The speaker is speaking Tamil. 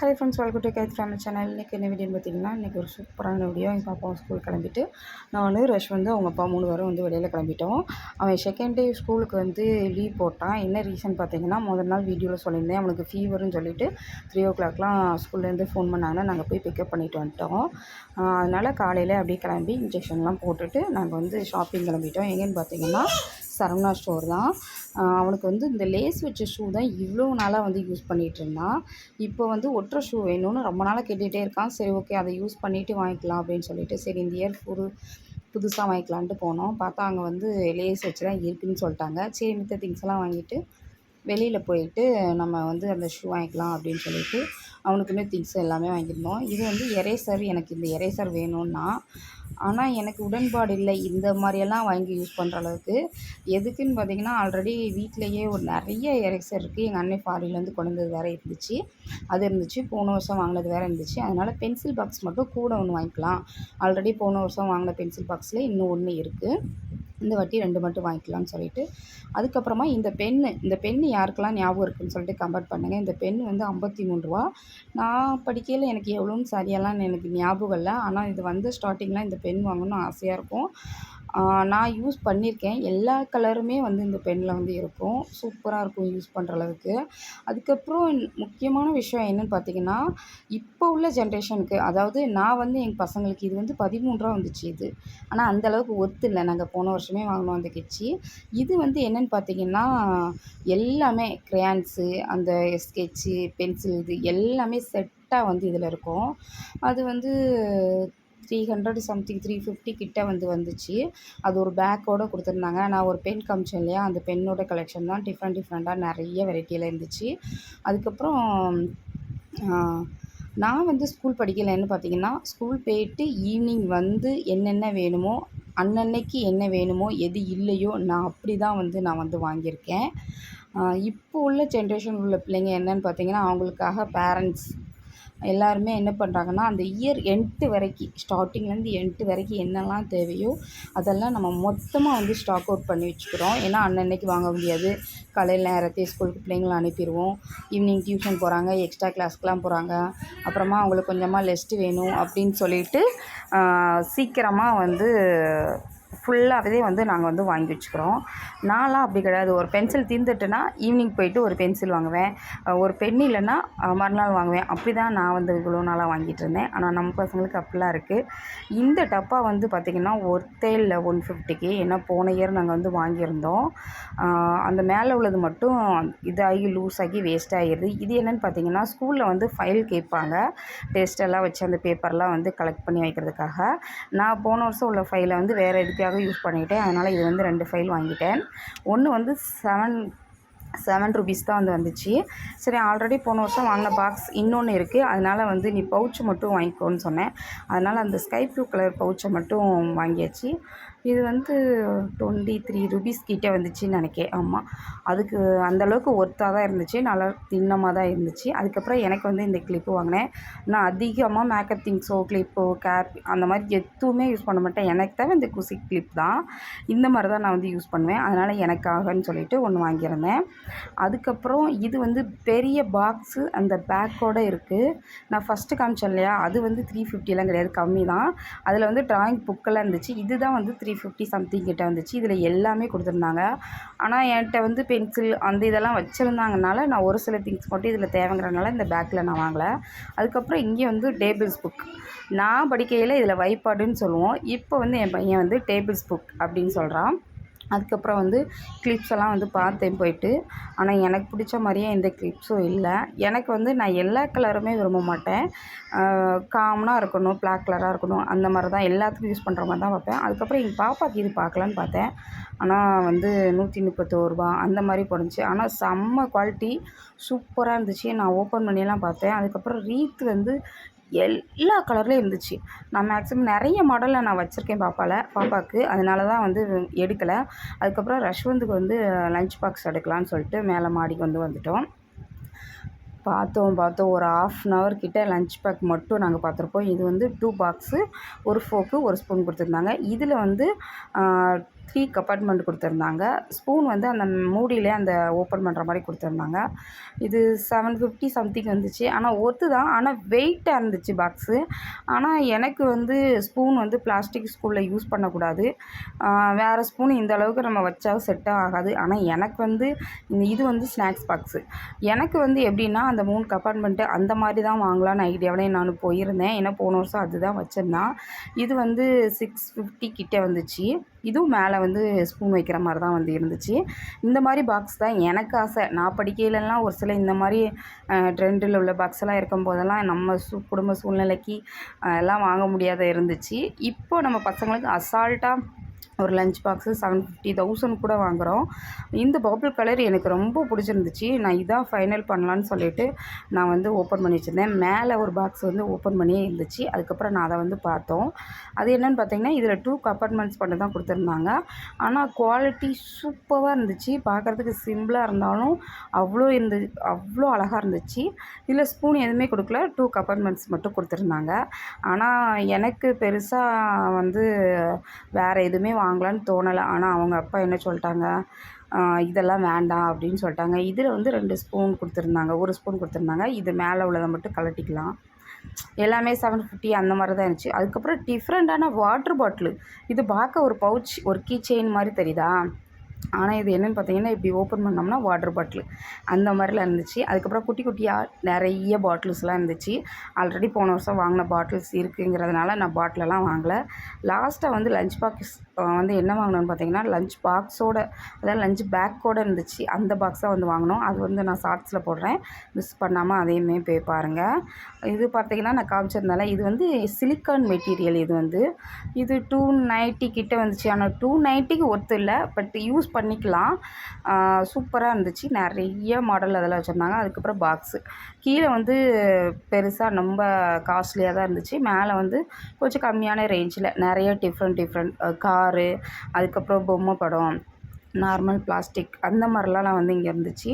Hello friends welcome to Kath family channel இன்றைக்கி என்ன வீடியோன்னு பார்த்தீங்கன்னா இன்றைக்கி ஒரு சூப்பரான வீடியோ எங்கள் பாப்பா ஸ்கூல் கிளம்பிட்டு நான் ரஷ் வந்து அவங்க அப்பா மூணு பேரும் வந்து வெளியில் கிளம்பிட்டோம். அவன் செகண்ட் டே ஸ்கூலுக்கு வந்து லீவ் போட்டான். என்ன ரீசன் பார்த்தீங்கன்னா முதல் நாள் வீடியோவில் சொல்லியிருந்தேன். அவனுக்கு ஃபீவர்னு சொல்லிட்டு த்ரீ ஓ கிளாக்லாம் ஸ்கூல்லேருந்து ஃபோன் பண்ணாங்கன்னா நாங்கள் போய் பிக்கப் பண்ணிட்டு வந்துட்டோம். அதனால் காலையில் அப்படியே கிளம்பி இன்ஜெக்ஷன்லாம் போட்டுட்டு நாங்கள் வந்து ஷாப்பிங் கிளம்பிட்டோம். எங்கேன்னு பார்த்தீங்கன்னா சரவணா ஸ்டோர் தான். அவனுக்கு வந்து இந்த லேஸ் வச்ச ஷூ தான் இவ்வளோ நாளாக வந்து யூஸ் பண்ணிகிட்டு இருந்தான். இப்போ வந்து ஒற்றை ஷூ வேணும்னு ரொம்ப நாளாக கேட்டுகிட்டே இருக்கான். சரி ஓகே அதை யூஸ் பண்ணிவிட்டு வாங்கிக்கலாம் அப்படின்னு சொல்லிட்டு சரி இந்த இயர் புது புதுசாக வாங்கிக்கலான்ட்டு போனோம். பார்த்தா அங்கே வந்து லேஸ் வச்சு தான் இருக்குதுன்னு சொல்லிட்டாங்க. சரி மித்த திங்ஸ் எல்லாம் வாங்கிட்டு வெளியில் போயிட்டு நம்ம வந்து அந்த ஷூ வாங்கிக்கலாம் அப்படின்னு சொல்லிட்டு அவனுக்குமே திங்ஸ் எல்லாமே வாங்கியிருந்தோம். இது வந்து எரேசர் எனக்கு இந்த எரேசர் வேணும்னா ஆனால் எனக்கு உடன்பாடு இல்லை. இந்த மாதிரியெல்லாம் வாங்கி யூஸ் பண்ணுற அளவுக்கு. எதுக்குன்னு பார்த்தீங்கன்னா ஆல்ரெடி வீட்டிலையே ஒரு நிறைய எரேசர் இருக்குது எங்கள் அண்ணன் ஃபாரின்லேருந்து கொண்டு வந்தது வேறு இருந்துச்சு. அது இருந்துச்சு. போன வருஷம் வாங்கினது வேறு இருந்துச்சு. அதனால் பென்சில் பாக்ஸ் மட்டும் கூட ஒன்று வாங்கிக்கலாம். ஆல்ரெடி போன வருஷம் வாங்கின பென்சில் பாக்ஸில் இன்னும் ஒன்று இருக்குது இந்த வாட்டி ரெண்டு மட்டும் வாங்கிக்கலாம்னு சொல்லிட்டு அதுக்கப்புறமா இந்த பென்னு இந்த பென்னு யாருக்கெல்லாம் ஞாபகம் இருக்குதுன்னு சொல்லிட்டு கம்பேர் பண்ணுங்கள் இந்த பென் வந்து ஐம்பத்தி மூணு ரூபா. நான் படிக்கையில் எனக்கு எவ்வளோன்னு சரியெல்லாம் எனக்கு ஞாபகம் இல்லை. ஆனால் இது வந்து ஸ்டார்டிங்கில் இந்த பென் வாங்கணும்னு ஆசையாக இருக்கும். நான் யூஸ் பண்ணியிருக்கேன். எல்லா கலருமே வந்து இந்த பெனில் வந்து இருக்கும். சூப்பராக இருக்கும் யூஸ் பண்ணுற அளவுக்கு. அதுக்கப்புறம் முக்கியமான விஷயம் என்னென்னு பார்த்தீங்கன்னா இப்போ உள்ள ஜென்ரேஷனுக்கு அதாவது நான் வந்து எங்கள் பசங்களுக்கு இது வந்து பதிமூன்றுரூவா வந்துச்சு இது. ஆனால் அந்தளவுக்கு ஒர்த்து இல்லை. நாங்கள் போன வருஷமே வாங்கினோம் அந்த கெச்சி. இது வந்து என்னென்னு பார்த்தீங்கன்னா எல்லாமே க்ரையான்ஸு அந்த ஸ்கெட்சு பென்சில் இது எல்லாமே செட்டாக வந்து இதில் இருக்கும். அது வந்து three hundred something three fifty கிட்ட வந்து வந்துச்சு. அது ஒரு பேக்கோடு கொடுத்துருந்தாங்க. நான் ஒரு பென் காமிச்சேன் இல்லையா? அந்த பென்னோட கலெக்ஷன் தான் டிஃப்ரெண்ட் டிஃப்ரெண்ட்டாக நிறைய வெரைட்டியில் இருந்துச்சு. அதுக்கப்புறம் நான் வந்து ஸ்கூல் படிக்கலைன்னு பார்த்தீங்கன்னா ஸ்கூல் போயிட்டு ஈவினிங் வந்து என்னென்ன வேணுமோ அன்னன்னைக்கு என்ன வேணுமோ எது இல்லையோ நான் அப்படி தான் வந்து நான் வந்து வாங்கியிருக்கேன். இப்போ உள்ள ஜென்ரேஷன் உள்ள பிள்ளைங்க என்னென்னு பார்த்தீங்கன்னா அவங்களுக்காக பேரண்ட்ஸ் எல்லாருமே என்ன பண்ணுறாங்கன்னா அந்த இயர் எண்ட்டு வரைக்கும் ஸ்டார்டிங்லேருந்து எண்ட்டு வரைக்கும் என்னெல்லாம் தேவையோ அதெல்லாம் நம்ம மொத்தமாக வந்து ஸ்டாக் அவுட் பண்ணி வச்சுக்கிறோம். ஏன்னா அன்னன்னைக்கு வாங்க முடியாது. காலையில் நேரத்தையே ஸ்கூலுக்கு பிள்ளைங்களை அனுப்பிடுவோம். ஈவினிங் டியூஷன் போகிறாங்க எக்ஸ்ட்ரா கிளாஸ்க்கெலாம் போகிறாங்க அப்புறமா அவங்களுக்கு கொஞ்சமாக லெஸ்ட்டு வேணும் அப்படின்னு சொல்லிட்டு சீக்கிரமாக வந்து ஃபுல்லாகவே வந்து நாங்கள் வந்து வாங்கி வச்சுக்கிறோம். நான்லாம் அப்படி கிடையாது. ஒரு பென்சில் தீர்ந்துட்டுனா ஈவினிங் போயிட்டு ஒரு பென்சில் வாங்குவேன். ஒரு பென் இல்லைன்னா மறுநாள் வாங்குவேன். அப்படி தான் நான் வந்து இவ்வளோ நாளாக வாங்கிட்டு இருந்தேன். ஆனால் நம்ம பசங்களுக்கு அப்படிலாம் இருக்குது இந்த டப்பா வந்து பார்த்திங்கன்னா ஒருத்தே இல்லை ஒன் ஃபிஃப்டிக்கு ஏன்னா போன இயர் நாங்கள் வந்து வாங்கியிருந்தோம். அந்த மேலே உள்ளது மட்டும் இதாகி லூஸ் ஆகி வேஸ்ட் ஆகிடுது இது என்னென்னு பார்த்தீங்கன்னா ஸ்கூலில் வந்து ஃபைல் கேட்பாங்க. டெஸ்ட்டெல்லாம் வச்சு அந்த பேப்பர்லாம் வந்து கலெக்ட் பண்ணி வைக்கிறதுக்காக. நான் போன வருஷம் உள்ள ஃபைலை வந்து வேறு எதுக்காக யூஸ் பண்ணிக்கிட்டேன். அதனால் இது வந்து ரெண்டு ஃபைல் வாங்கிட்டேன். ஒன்று வந்து செவன் செவன் ருபீஸ் தான் வந்து வந்துச்சு. சரி ஆல்ரெடி போன வருஷம் வாங்கின பாக்ஸ் இன்னொன்று இருக்குது அதனால் வந்து நீ பவுச்சு மட்டும் வாங்கிக்கோன்னு சொன்னேன். அதனால் அந்த ஸ்கை ப்ளூ கலர் பவுச்சை மட்டும் வாங்கியாச்சு. இது வந்து டுவெண்ட்டி த்ரீ ருபீஸ் கிட்டே வந்துச்சுன்னு நினைக்கேன் ஆமாம் அதுக்கு அந்தளவுக்கு ஒர்த்தாக தான் இருந்துச்சு. நல்லா தின்னமாக தான் இருந்துச்சு. அதுக்கப்புறம் எனக்கு வந்து இந்த கிளிப்பு வாங்கினேன். நான் அதிகமாக மேக்கப் திங்ஸோ கிளிப்போ கேப் அந்த மாதிரி எதுவுமே யூஸ் பண்ண மாட்டேன். எனக்கு தேவை இந்த குசி கிளிப் தான். இந்த மாதிரி தான் நான் வந்து யூஸ் பண்ணுவேன். அதனால் எனக்காகன்னு சொல்லிட்டு ஒன்று வாங்கியிருந்தேன். அதுக்கப்புறம் இது வந்து பெரிய பாக்ஸு அந்த பேக்கோடு இருக்குது நான் ஃபஸ்ட்டு காமிச்சேன் இல்லையா? அது வந்து த்ரீ ஃபிஃப்டிலாம் கிடையாது. கம்மி தான். அதில் வந்து ட்ராயிங் புக்கெல்லாம் இருந்துச்சு. இதுதான் வந்து த்ரீ ஃபிஃப்டி சம்திங் கிட்ட வந்துச்சு. இதில் எல்லாமே கொடுத்துருந்தாங்க. ஆனால் என்கிட்ட வந்து பென்சில் அந்த இதெல்லாம் வச்சுருந்தாங்கனால நான் ஒரு சில திங்ஸ் மட்டும் இதில் தேவைங்கிறனால இந்த பேக்கில் நான் வாங்கலை. அதுக்கப்புறம் இங்கே வந்து டேபிள்ஸ் புக் நான் படிக்கையில் இதில் வைப்பாடுன்னு சொல்லுவோம். இப்போ வந்து என் பையன் வந்து டேபிள்ஸ் புக் அப்படின்னு சொல்கிறான் அதுக்கப்புறம் வந்து கிளிப்ஸ் எல்லாம் வந்து பார்த்தேன் போயிட்டு. ஆனால் எனக்கு பிடிச்ச மாதிரியே எந்த கிளிப்ஸும் இல்லை. எனக்கு வந்து நான் எல்லா கலருமே விரும்ப மாட்டேன். காமனாக இருக்கணும் பிளாக் கலராக இருக்கணும் அந்த மாதிரி தான் எல்லாத்துக்கும் யூஸ் பண்ணுற மாதிரி தான் பார்ப்பேன். அதுக்கப்புறம் எங்கள் பாப்பாவுக்கு இது பார்க்கலான்னு பார்த்தேன். ஆனால் வந்து நூற்றி முப்பத்தோரு ரூபா அந்த மாதிரி போணுச்சு ஆனால் செம்ம குவாலிட்டி சூப்பராக இருந்துச்சு. நான் ஓப்பன் பண்ணியெல்லாம் பார்த்தேன். அதுக்கப்புறம் ரீத் வந்து எல்லா கலர்லேயும் இருந்துச்சு. நான் மேக்ஸிமம் நிறைய மாடலில் நான் வச்சுருக்கேன் பாப்பாவில் பாப்பாவுக்கு அதனால தான் வந்து எடுக்கலை. அதுக்கப்புறம் ரஷ்வந்துக்கு வந்து லஞ்ச் பாக்ஸ் எடுக்கலான்னு சொல்லிட்டு மேலே மாடிக்கு வந்து வந்துட்டோம். பார்த்தோம் பார்த்தோம். ஒரு ஆஃப் அன் ஹவர் கிட்டே லஞ்ச் பேக் மட்டும் நாங்கள் பார்த்துருப்போம். இது வந்து டூ பாக்ஸு ஒரு ஃபோக்கு ஒரு ஸ்பூன் கொடுத்துருந்தாங்க. இதில் வந்து த்ரீ கப்பார்ட்மெண்ட் கொடுத்துருந்தாங்க. ஸ்பூன் வந்து அந்த மூடியிலே அந்த ஓப்பன் பண்ணுற மாதிரி கொடுத்துருந்தாங்க. இது செவன் ஃபிஃப்டி சம்திங் வந்துச்சு. ஆனால் ஒர்த்து தான். ஆனால் வெயிட்டாக இருந்துச்சு பாக்ஸு ஆனால் எனக்கு வந்து ஸ்பூன் வந்து பிளாஸ்டிக் ஸ்கூலில் யூஸ் பண்ணக்கூடாது. வேறு ஸ்பூன் இந்த அளவுக்கு நம்ம வச்சா செட்டாக ஆகாது. ஆனால் எனக்கு வந்து இந்த இது வந்து ஸ்நாக்ஸ் பாக்ஸு எனக்கு வந்து எப்படின்னா அந்த மூணு கப்பார்ட்மெண்ட்டு அந்த மாதிரி தான் வாங்கலான்னு ஐடியாவிலே நான் போயிருந்தேன். ஏன்னா போன வருஷம் அதுதான் வச்சுருந்தான் இது வந்து சிக்ஸ் ஃபிஃப்டி கிட்டே வந்துச்சு. இதுவும் மேலே வந்து ஸ்பூன் வைக்கிற மாதிரி தான் வந்து இருந்துச்சு. இந்த மாதிரி பாக்ஸ் தான் எனக்கு ஆசை. நான் படிக்கையிலலாம் ஒரு சில இந்த மாதிரி ட்ரெண்டில் உள்ள பாக்ஸ் எல்லாம் இருக்கும் போதெல்லாம் நம்ம சு குடும்ப சூழ்நிலைக்கு எல்லாம் வாங்க முடியாத இருந்துச்சு. இப்போ நம்ம பசங்களுக்கு அசால்ட்டாக ஒரு lunch box seven fifty thousand கூட வாங்குகிறோம் இந்த பர்பிள் கலர் எனக்கு ரொம்ப பிடிச்சிருந்துச்சு. நான் இதான் ஃபைனல் பண்ணலான்னு சொல்லிட்டு நான் வந்து ஓப்பன் பண்ணி வச்சுருந்தேன். மேலே ஒரு பாக்ஸ் வந்து ஓப்பன் பண்ணியே இருந்துச்சு. அதுக்கப்புறம் நான் அதை வந்து பார்த்தோம். அது என்னென்னு பார்த்தீங்கன்னா இதில் டூ கப்பார்ட்மெண்ட்ஸ் பண்ணி தான் கொடுத்துருந்தாங்க. ஆனால் குவாலிட்டி சூப்பராக இருந்துச்சு. பார்க்குறதுக்கு சிம்பிளாக இருந்தாலும் அவ்வளோ இருந்து அவ்வளோ அழகாக இருந்துச்சு. இதில் ஸ்பூன் எதுவுமே கொடுக்கல. டூ கப்பார்ட்மெண்ட்ஸ் மட்டும் கொடுத்துருந்தாங்க. ஆனால் எனக்கு பெருசாக வந்து வேறு எதுவுமே வாங்கலான்னு தோணலை. ஆனால் அவங்க அப்பா என்ன சொல்லிட்டாங்க? இதெல்லாம் வேண்டாம் அப்படின்னு சொல்லிட்டாங்க. இதில் வந்து ரெண்டு ஸ்பூன் கொடுத்துருந்தாங்க. ஒரு ஸ்பூன் கொடுத்துருந்தாங்க. இது மேலே உள்ளதை மட்டும் கழட்டிக்கலாம். எல்லாமே செவன் ஃபிஃப்டி அந்த மாதிரி தான் இருந்துச்சு. அதுக்கப்புறம் டிஃப்ரெண்ட்டான வாட்ரு பாட்டிலு இது பார்க்க ஒரு பவுச் ஒரு கீ செயின் மாதிரி தெரியுதா? ஆனால் இது என்னென்னு பார்த்தீங்கன்னா இப்படி ஓப்பன் பண்ணோம்னா வாட்டர் பாட்டில் அந்த மாதிரிலாம் இருந்துச்சு. அதுக்கப்புறம் குட்டி குட்டியாக நிறைய பாட்டில்ஸ்லாம் இருந்துச்சு. ஆல்ரெடி போன வருஷம் வாங்கின பாட்டில்ஸ் இருக்குங்கிறதுனால நான் பாட்டிலெல்லாம் வாங்கலை. லாஸ்ட்டாக வந்து லஞ்ச் பாக்ஸ் வந்து என்ன வாங்கினோன்னு பார்த்தீங்கன்னா லஞ்ச் பாக்ஸோட அதாவது லஞ்ச் பேக்கோடு இருந்துச்சு. அந்த பாக்ஸாக வந்து வாங்கினோம். அது வந்து நான் ஷார்ட்ஸில் போடுறேன். மிஸ் பண்ணாமல் அதையுமே போய் பாருங்கள் இது பார்த்தீங்கன்னா நான் காமிச்சிருந்தால இது வந்து சிலிக்கான் மெட்டீரியல் இது வந்து. இது டூ நைன்ட்டி கிட்டே வந்துச்சு. ஆனால் டூ நைன்ட்டிக்கு ஒர்த்து இல்லை. பட் யூஸ் பண்ணிக்கலாம். சூப்பராக இருந்துச்சு. நிறைய மாடல் அதெல்லாம் வச்சுருந்தாங்க. அதுக்கப்புறம் பாக்ஸு கீழே வந்து பெருசாக ரொம்ப காஸ்ட்லியாக தான் இருந்துச்சு. மேலே வந்து கொஞ்சம் கம்மியான ரேஞ்சில் நிறைய டிஃப்ரெண்ட் டிஃப்ரெண்ட் காரு அதுக்கப்புறம் பொம்மை படம் நார்மல் பிளாஸ்டிக் அந்த மாதிரிலாம் நான் வந்து இங்கே இருந்துச்சு.